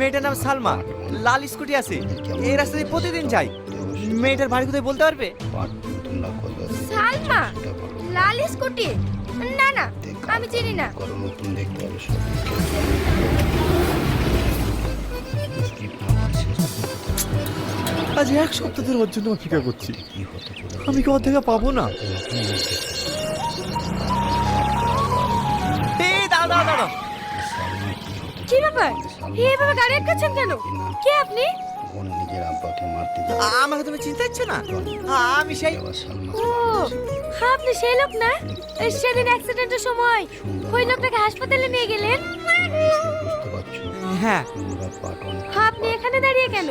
মেয়েটার নাম সালমা লাল স্কুটি আছে এই রাস্তা দিয়ে প্রতিদিন যাই। মেয়েটার বাড়ি কোথায় বলতে পারবে? সালমা লাল স্কুটি? না না আমি চিনি না। আজ এক সপ্তাহ ধরে ওর জন্য অপেক্ষা করছি। আমি কি ওর দেখা পাবো না? দাঁড়াও দাঁড়াও। কি ব্যাপার? এইভাবে গাড়ি আটকাচ্ছেন কেন? কে আপনি? নিজের আব্বাকে মারতে আ- আমাকে তুমি চিনতে পারছ না? আমি সেই ও আপনি সেই লোক না? সেদিন অ্যাক্সিডেন্টের সময় ওই লোকটাকে হাসপাতালে নিয়ে গেলেন? বুঝতে পারছ? হ্যাঁ। আপনি এখানে দাঁড়িয়ে কেন?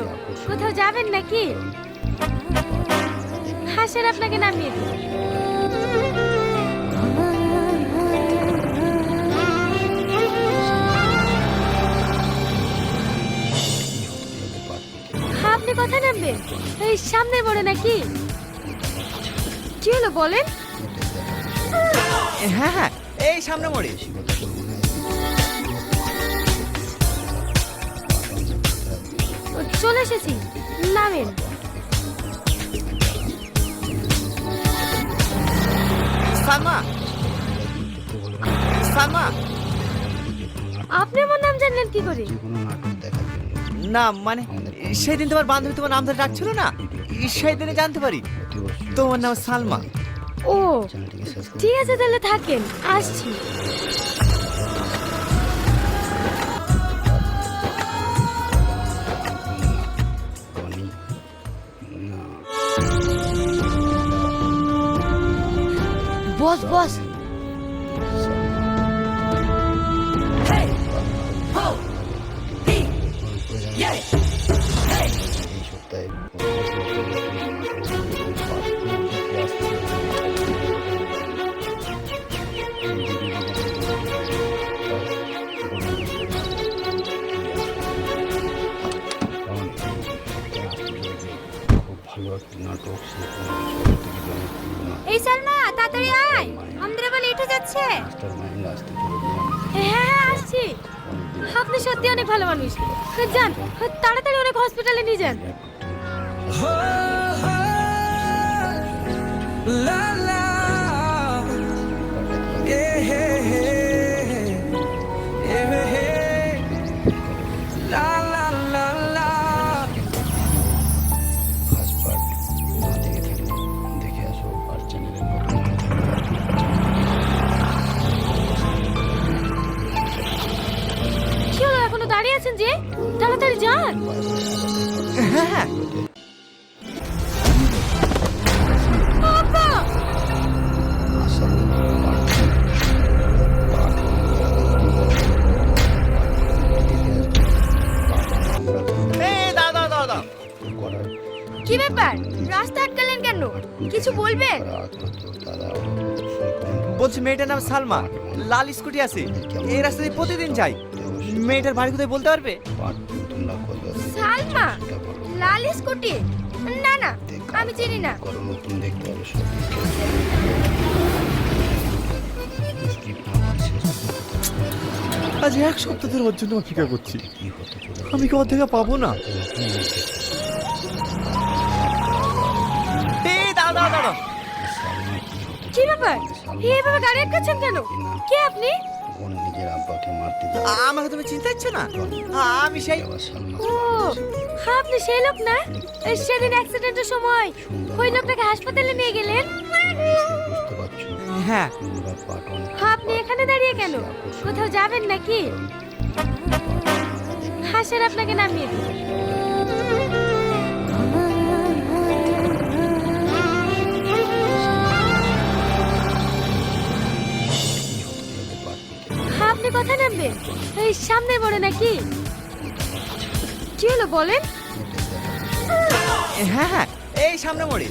কোথাও যাবেন নাকি? হাসের আপনাকে নামিয়ে দিন। আপনি কোথায় নামবেন এই সামনে বড় নাকি? কি হলো বলেন? হ্যাঁ হ্যাঁ এই সামনে মোড়ে চলে এসেছি নামেন। সালমা সালমা আপনি আমার নাম জানলেন কি করে? না মানে সেদিন তোমার বান্ধবী তোমার নাম ধরে ডাকছিল না? সেই দিনে জানতে পারি। তোমার নাম সালমা। ও, ঠিক আছে, তাহলে থাকেন, আসছি। বস বস হয়ে চলে গেলাম। হ্যাঁ হ্যাঁ আসছি। আপনি সত্যি অনেক ভালো মানুষ। যান তাড়াতাড়ি অনেক হসপিটালে নিয়ে যান। যে? তাড়াতাড়ি যান। হ্যাঁ হ্যাঁ। কি ব্যাপার? রাস্তা আটকালেন কেন? কিছু বলবেন? বলছি মেয়েটার নাম সালমা। লাল স্কুটি আছে। এই রাস্তা দিয়ে প্রতিদিন যাই। মেয়েটার বাড়ি কোথায় বলতে পারবে? সালমা লাল স্কুটি। না না আমি চিনি না। নতুন দেখতে হবে আজ এক সপ্তাহ ধরে ওর জন্য অপেক্ষা করছি। আমি কি ওর পাবো না? কি ব্যাপার? এইভাবে গাড়ি আটকাচ্ছেন কেন? কে আপনি? নিজের আব্বাকে মারতে আ- আমাকে তুমি চিনতে পারছ না? আমি সেই ও আপনি সেই লোক না? সেদিন অ্যাক্সিডেন্টের সময় ওই লোকটাকে হাসপাতালে নিয়ে গেলেন? হ্যাঁ। অনেক আপনি এখানে দাঁড়িয়ে কেন? কোথাও যাবেন নাকি? হাসের আপনাকে নামিয়ে দিন আপনি কোথায় নামবেন এই সামনে বড় নাকি? কি হলো বলেন? হ্যাঁ হ্যাঁ এই সামনে মোড়ে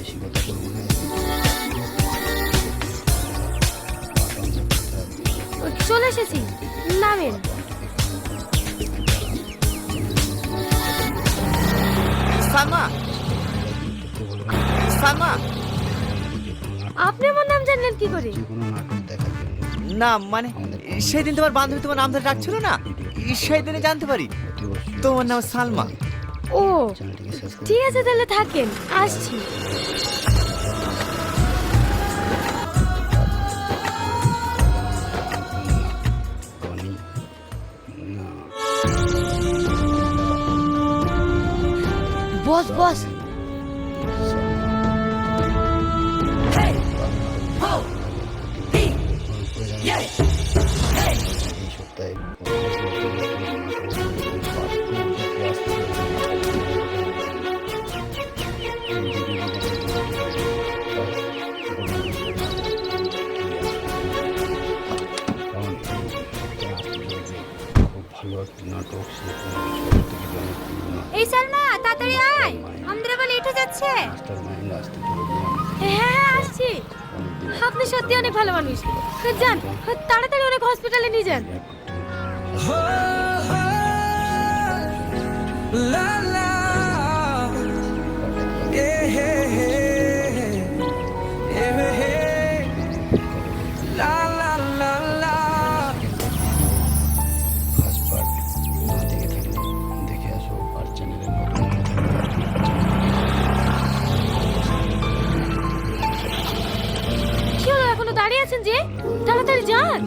চলে এসেছি। নামেন। সালমা সালমা আপনি আমার নাম জানলেন কি করে? না মানে সেদিন তোমার বান্ধবী তোমার নাম ধরে ডাকছিল না? সেই দিনে জানতে পারি। তোমার নাম সালমা। ও, ঠিক আছে, তাহলে থাকেন, আসছি। বস বস। সে এই সালমা, তাড়াতাড়ি আয়। আমাদের আবার লেট যাচ্ছে। হ্যাঁ হ্যাঁ আসছি। আপনি সত্যি অনেক ভালো মানুষ। যান, তাড়াতাড়ি অনেক হসপিটালে নিয়ে যান। দাঁড়িয়ে আছেন যে? তাড়াতাড়ি যান।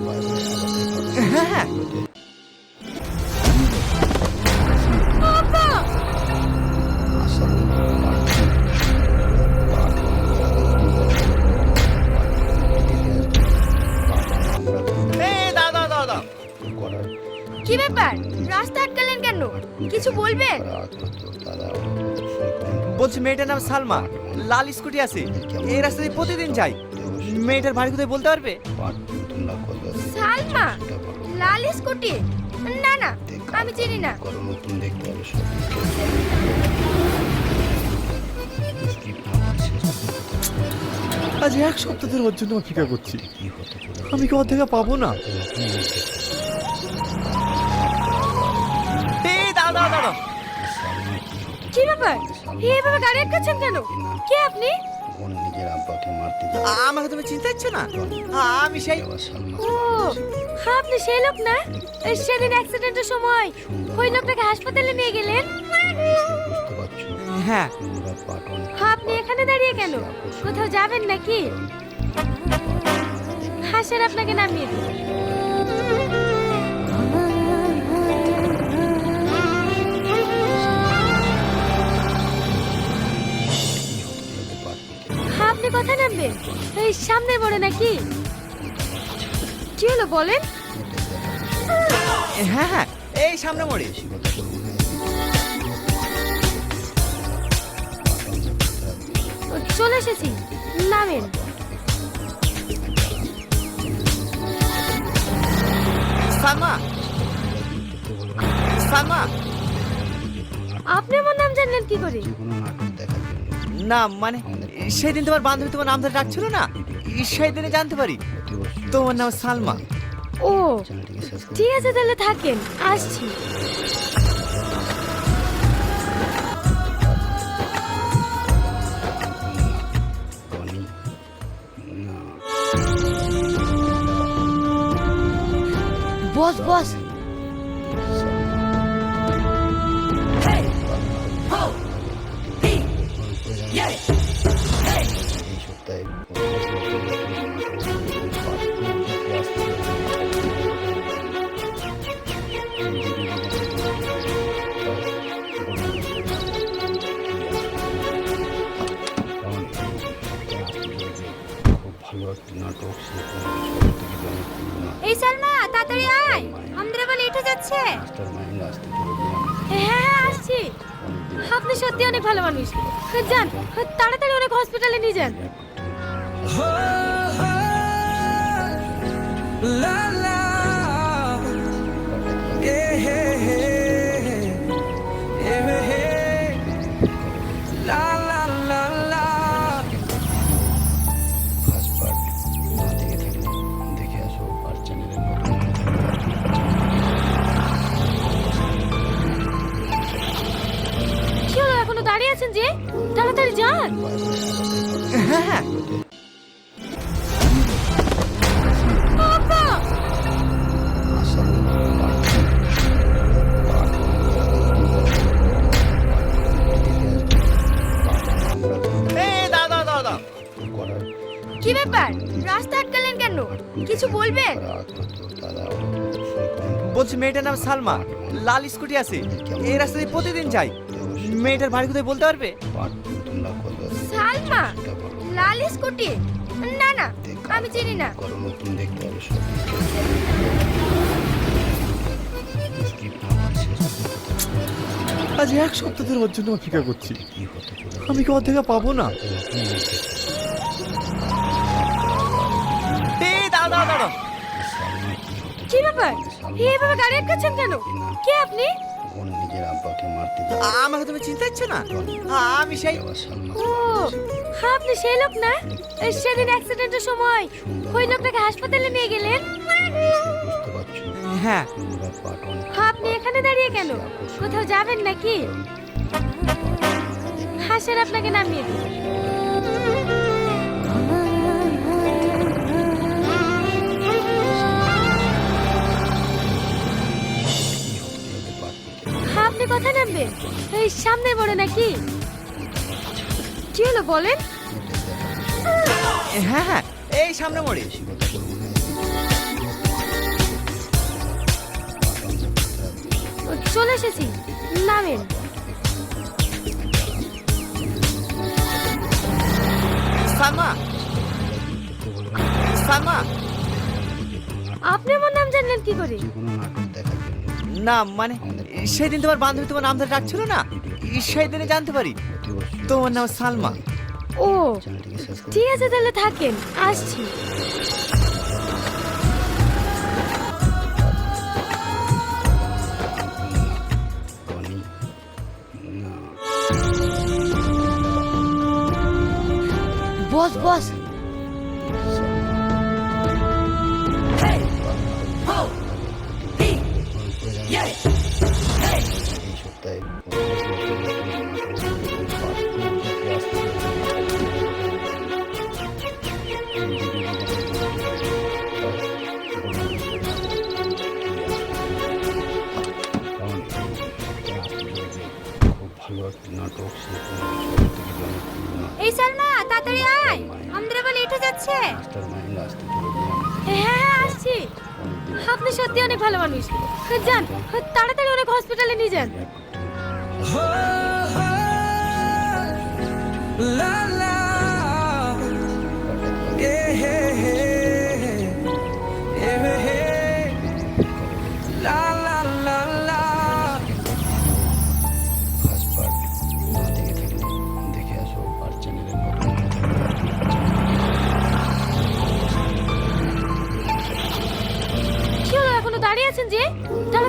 হ্যাঁ। নাম সালমা। লাল স্কুটি আছে। এই রাস্তা দিয়ে প্রতিদিন যাই। মেয়েটার বাড়ি কোথায় বলতে পারবে? সালমা লাল স্কুটি? না না আমি চিনি না। আজ এক সপ্তাহ ধরে ওর জন্য অপেক্ষা করছি। আমি কি অর্ধেকা পাবো না? নতুন দেখতে কি ব্যাপার? এইভাবে গাড়ি আটকাচ্ছেন কেন? কে আপনি? বোন নিজের আব্বাকে মারতে যায় আমাকে তুমি চিন্তা হচ্ছে না? আমি সেই ও আপনি সেই লোক না? এই সেদিন অ্যাক্সিডেন্টের সময় ওই লোকটাকে হাসপাতালে নিয়ে গেলেন? বুঝতে পারছ? হ্যাঁ। ওয়ান আপনি এখানে দাঁড়িয়ে কেন? কোথাও যাবেন নাকি? হাসের আপনাকে নামিয়ে দিই আপনি কোথায় নামবেন এই সামনে বড় নাকি? কি হলো বলেন? হ্যাঁ হ্যাঁ এই সামনে মোড়ে ও, চলে এসেছি। নামেন। সালমা। সালমা। আপনি আমার নাম জানলেন কি করে? না মানে সেদিন তোমার বান্ধবী তোমার নাম ধরে ডাকছিল না? সেই দিনে জানতে পারি। তোমার নাম সালমা। ও, ঠিক আছে তাহলে থাকেন, আসছি। বস বস আপনি সত্যি অনেক ভালো মানুষ। যান। তাড়াতাড়ি অনেক হসপিটালে নিয়ে যান। দাঁড়িয়ে আছেন যে? তাড়াতাড়ি যান। হ্যাঁ, হ্যাঁ। কি ব্যাপার? রাস্তা আটকালেন কেন? কিছু বলবে বলছি মেয়েটার নাম সালমা। লাল স্কুটি আছে। এই রাস্তা দিয়ে প্রতিদিন যাই। মেয়েটার বাড়ি কোথায় বলতে পারবে? সালমা লাল স্কুটি না না আমি চিনি না। দেখতে পর্যন্ত আজ এক সপ্তাহ ধরে ওর জন্য অপেক্ষা করছি। আমি কি অর্ধেক পাবো না? কি ব্যাপার? এইভাবে গাড়ি আটকাচ্ছেন কেন? কে আপনি? বোন নিজের আব্বাকে মারতে যায় আমাকে তুমি চিনতে পারছ না আমি সেই ও আপনি সেই লোক না? সেদিন অ্যাক্সিডেন্টের সময় ওই লোকটাকে হাসপাতালে নিয়ে গেলেন? বুঝতে পারছ? হ্যাঁ। অনেক আপনি এখানে দাঁড়িয়ে কেন? কোথাও যাবেন নাকি? হাসের আপনাকে নামিয়ে দিন আপনি কোথায় নামবেন এই সামনে বড় নাকি? কি হলো বলেন? হ্যাঁ হ্যাঁ এই সামনে মোড়ে কথা চলে এসেছি নামেন। সালমা সালমা। আপনি আমার নাম জানলেন কি করে? কোনো নাটক দেখার জন্য। না মানে? সেদিন তোমার বান্ধবী তোমার নাম ধরে ডাকছিল না? সেই দিনে জানতে পারি। তোমার নাম সালমা। ও, ঠিক আছে তাহলে থাকেন, আসছি। বস বস এই সালমা, তাড়াতাড়ি আয়। আমাদের আবার লেট যাচ্ছে। হ্যাঁ হ্যাঁ আসছি। আপনি সত্যি অনেক ভালো মানুষ। যান তাড়াতাড়ি অনেক হসপিটালে নিয়ে যান।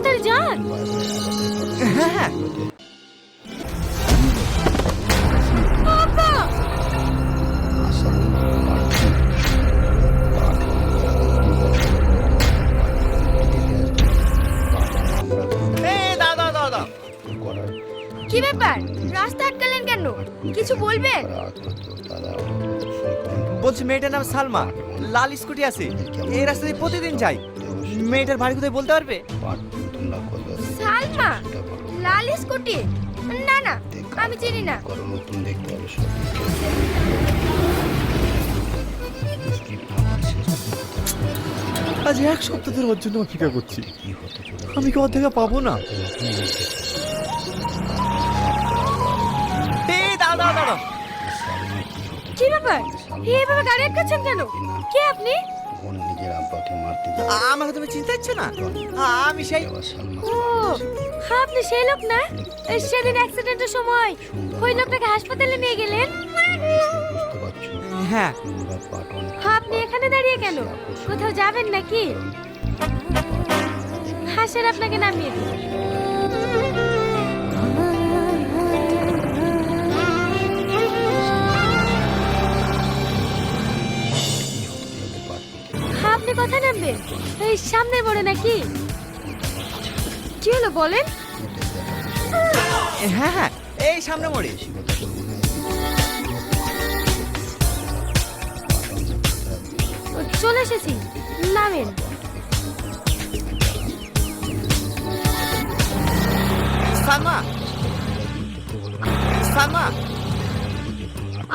তাড়াতাড়ি যান। হ্যাঁ হ্যাঁ। কি ব্যাপার? রাস্তা আটকালেন কেন? কিছু বলবেন? বলছি মেয়েটার নাম সালমা। লাল স্কুটি আছে। এই রাস্তা দিয়ে প্রতিদিন যাই। মেয়েটার বাড়ি কোথায় বলতে পারবে? সালমা লাল স্কুটি? না না আমি চিনি না। করো নতুন দেখতে হবে সব। আজ এক সপ্তাহ ধরে ওর জন্য অপেক্ষা করছি। আমি কি অর্ধেক পাবো না? কি ব্যাপার? এইভাবে গাড়ি আটকাচ্ছেন কেন? কে আপনি? বোন নিজের আব্বাকে মারতে যায় আমাকে তুমি চিনতে পারছ না আমি সেই ও আপনি সেই লোক না? সেদিন অ্যাক্সিডেন্টের সময় ওই লোকটাকে হাসপাতালে নিয়ে গেলেন? বুঝতে পারছ হ্যাঁ। পাঠ আপনি এখানে দাঁড়িয়ে কেন? কোথাও যাবেন নাকি? হাসের আপনাকে নামিয়ে দিন এই সামনে বড় নাকি? কি হলো বলেন? হ্যাঁ হ্যাঁ এই সামনে মোড়ে না চলে এসেছি নামেন। সালমা সালমা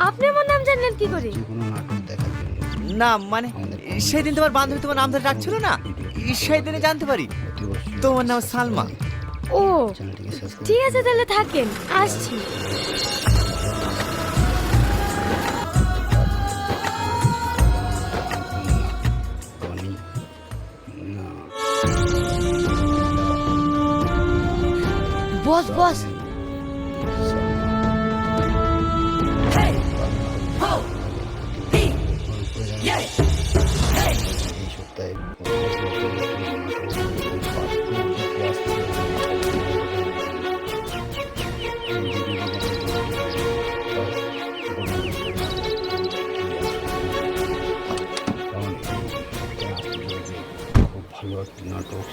আপনি আমার নাম জানলেন কি করে? না মানে সেদিন তোমার বান্ধবী তোমার নাম ধরে ডাকছিল না? সেই দিনে জানতে পারি। তোমার নাম সালমা। ও, ঠিক আছে তাহলে থাকেন, আসছি। বস বস। নাটক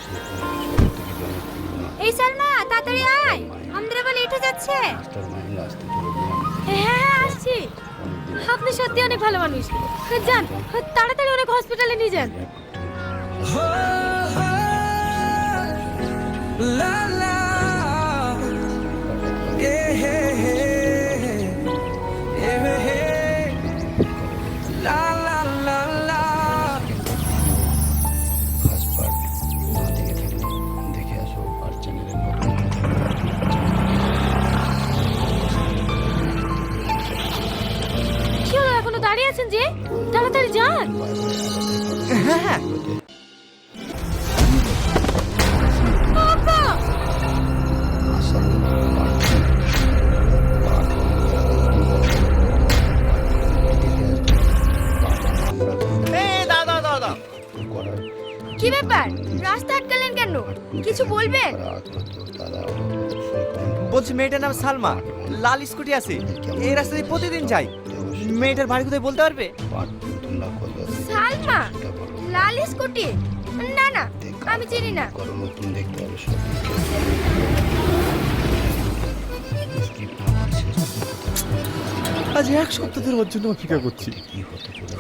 এই সালমা তাড়াতাড়ি আয়। আমাদের আবার লেট হয়ে যাচ্ছে চলে হ্যাঁ হ্যাঁ আসছি। আপনি সত্যি অনেক ভালো মানুষ। যান তাড়াতাড়ি অনেক হসপিটালে নিয়ে যান। দাঁড়িয়ে আছেন যে? তাড়াতাড়ি যান। হ্যাঁ। মেয়েটার নাম সালমা। লাল স্কুটি আছে। এই রাস্তা দিয়ে প্রতিদিন যাই। মেয়েটার বাড়ি কোথায় বলতে পারবে? সালমা লাল স্কুটি? না না আমি চিনি না। দেখতে আজ এক সপ্তাহ ধরে ওর জন্য অপেক্ষা করছি।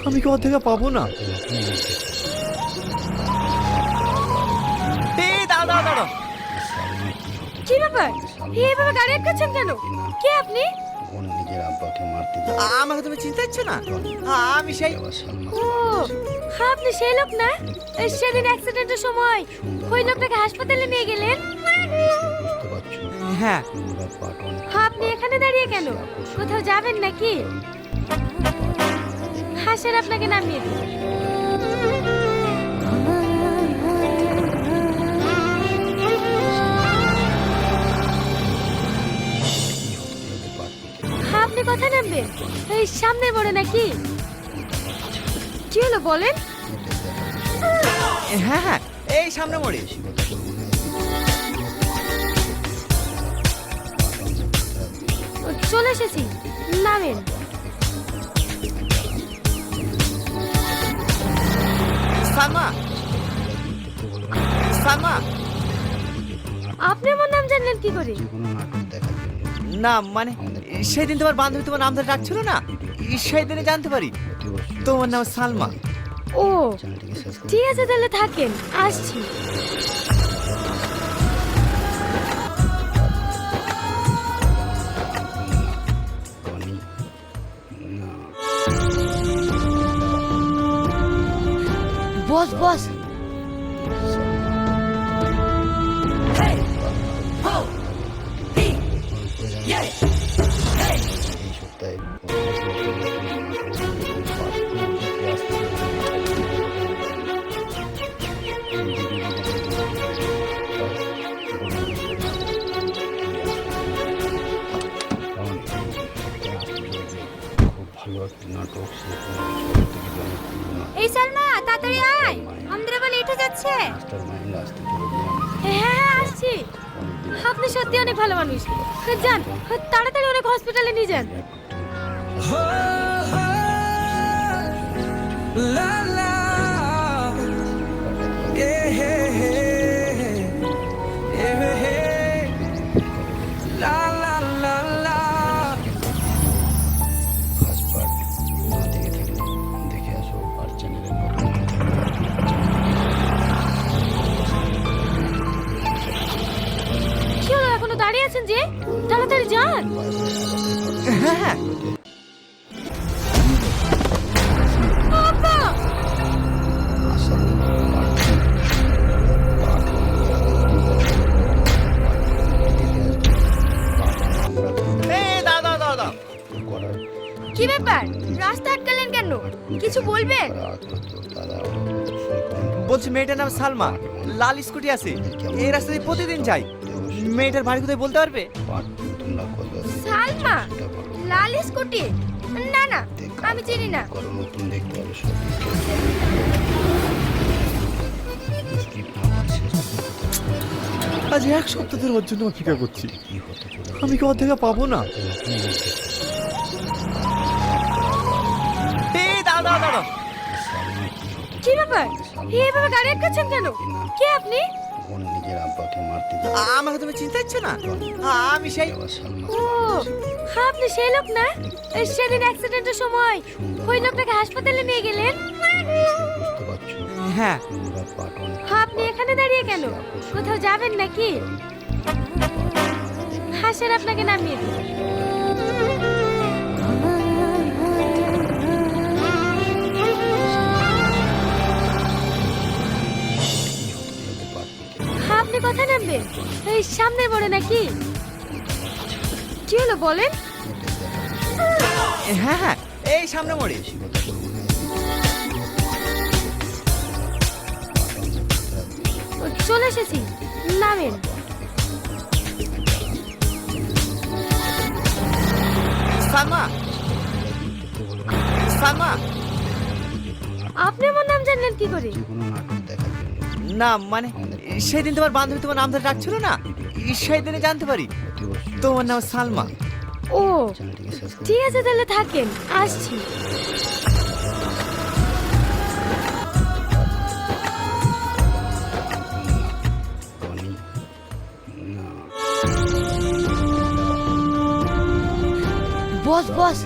আমি কি অর্ধেকা পাবো না? ব্যাপার? এইভাবে গাড়ি আটকাচ্ছেন কেন? কে আপনি? বোন নিজের আব্বাকে মারতে যায় আমাকে তুমি চিন্তা হচ্ছে না? আমি সেই ও আপনি সেই লোক না? এই সেদিন অ্যাক্সিডেন্টের সময় ওই লোকটাকে হাসপাতালে নিয়ে গেলেন? বুঝতে পারছ? হ্যাঁ। ওয়ান আপনি এখানে দাঁড়িয়ে কেন? কোথাও যাবেন নাকি? হাসের আপনাকে নামিয়ে দিন আপনি কথা নামবেন এই সামনে বড় নাকি? কি হলো বলেন? হ্যাঁ হ্যাঁ এই সামনে মোড়ে চলে এসেছি নামেন। সালমা সালমা আপনি আমার নাম জানলেন কি করে? না মানে? সেদিন তোমার বান্ধবী তোমার নাম ধরে ডাকছিল না? সেই দিনে জানতে পারি। তোমার নাম সালমা। ও, ঠিক আছে, তাহলে থাকেন, আসছি। বস বস ভালো মানুষ। যান। তাড়াতাড়ি অনেক হসপিটালে নিয়ে যান। যে? তাড়াতাড়ি যান। হ্যাঁ, হ্যাঁ। কি ব্যাপার? রাস্তা আটকালেন কেন? কিছু বলবেন? বলছি মেয়েটার নাম সালমা। লাল স্কুটি আছে। এই রাস্তায় প্রতিদিন যাই। মেয়েটার বাড়ি কোথায় বলতে পারবে? সালমা লাল স্কুটি। না না আমি চিনি না। আজ এক সপ্তাহ ধরে ওর জন্য অপেক্ষা করছি। আমি কি অর্ধেক পাবো না? দাঁড়াও সালমা কি ব্যাপার? এইভাবে গাড়ি আটকাচ্ছেন কেন? কে আপনি? বোন নিজের আব্বাকে মারতে যাবে আমাকে তুমি চিনতে পারছ না? আমি সেই ও আপনি সেই লোক না? এই সেদিন অ্যাক্সিডেন্টের সময় ওই লোকটাকে হাসপাতালে নিয়ে গেলেন? বুঝতে পারছ? হ্যাঁ। অনেক আপনি এখানে দাঁড়িয়ে কেন? কোথাও যাবেন নাকি? হাসের আপনাকে নামিয়ে দিন আপনি কোথায় নামবেন এই সামনে বড় নাকি? কি হলো বলেন? হ্যাঁ হ্যাঁ এই সামনে মোড়ে চলে এসেছি নামেন। সালমা সালমা আপনি আমার নাম জানলেন কি করে? না মানে সেদিন তোমার বান্ধবী তোমার নাম ধরে ডাকছিল না? সেই দিনে জানতে পারি। তোমার নাম সালমা। ও, ঠিক আছে, তাহলে থাকেন, আসছি। বস বস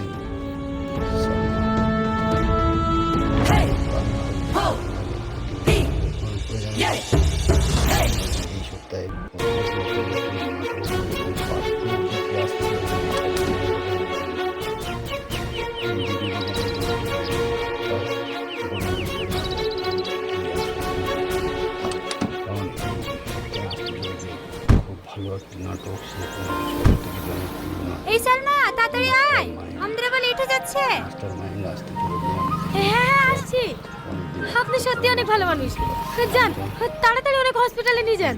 এই তাড়াতাড়ি হ্যাঁ হ্যাঁ আসছি। আপনি সত্যি অনেক ভালো মানুষ। যান তাড়াতাড়ি অনেক হসপিটালে নিয়ে যান।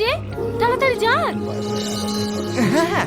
যে তাড়াতাড়ি যান। হ্যাঁ হ্যাঁ।